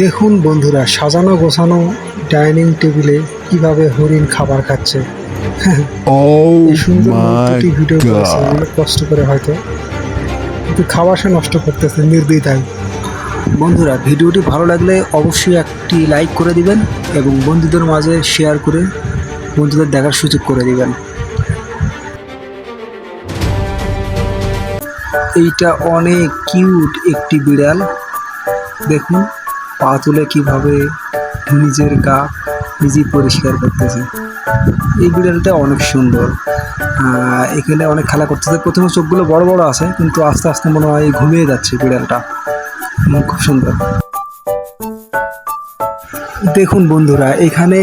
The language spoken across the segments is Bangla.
দেখুন বন্ধুরা সাজানো গোছানো ডাইনিং টেবিলে কীভাবে হরিণ খাবার খাচ্ছে। Oh ভিডিও কষ্ট করে হয়তো কিন্তু খাবার সে নষ্ট করতেছে নির্দ্বিধায়। বন্ধুরা ভিডিওটি ভালো লাগলে অবশ্যই একটি লাইক করে দিবেন এবং বন্ধুদের মাঝে শেয়ার করে বন্ধুদের দেখার সুযোগ করে দিবেন। এইটা অনেক কিউট একটি বিড়াল। দেখুন, পা তুলে কীভাবে নিজের গা নিজেই পরিষ্কার করতেছে। এই বিড়ালটা অনেক সুন্দর। এখানে অনেক খেলা করতেছে। প্রথমে চোখগুলো বড় বড় আছে, কিন্তু আস্তে আস্তে মনে হয় ঘুমিয়ে যাচ্ছে বিড়ালটা। খুব সুন্দর। দেখুন বন্ধুরা, এখানে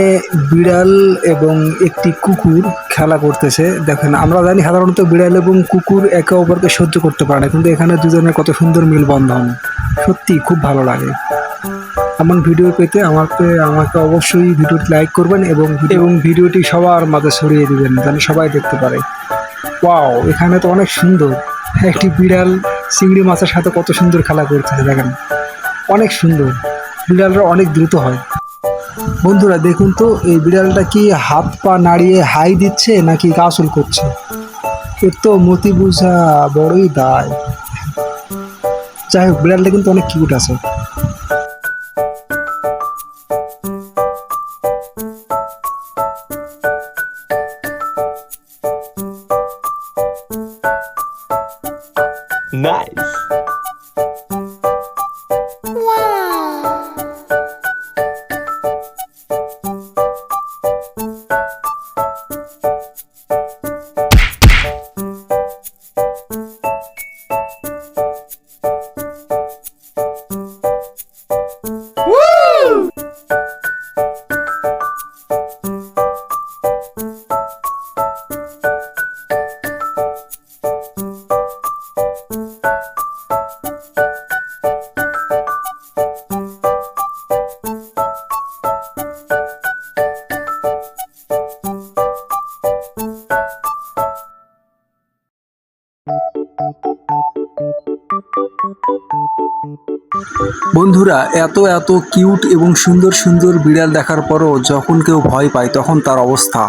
বিড়াল এবং একটি কুকুর খেলা করতেছে। দেখেন, আমরা জানি সাধারণত বিড়াল এবং কুকুর একে অপরকে সহ্য করতে পারে না, কিন্তু এখানে দুজনের কত সুন্দর মেলবন্ধন। সত্যি খুব ভালো লাগে। এমন ভিডিও পেতে আমাকে আমাকে অবশ্যই ভিডিওটি লাইক করবেন এবং এবং ভিডিওটি সবার মাঝে ছড়িয়ে দিবেন যেন সবাই দেখতে পারে। ওয়াও এখানে তো অনেক সুন্দর। একটি বিড়াল চিংড়ি মাছের সাথে কত সুন্দর খেলা করতেছে দেখেন। অনেক সুন্দর। বিড়ালরা অনেক দ্রুত হয়। বন্ধুরা দেখুন তো এই বিড়ালটা কি হাত পা নাড়িয়ে হাই দিচ্ছে নাকি গাছল করছে? এর তো মতি বুঝা বড়ই দায়। যাই হোক বিড়ালটা কিন্তু অনেক কিউট আছে Nice. বন্ধুরা, এত এত কিউট এবং সুন্দর সুন্দর বিড়াল দেখার পরও যখন কেউ ভয় পায়, তখন তার অবস্থা।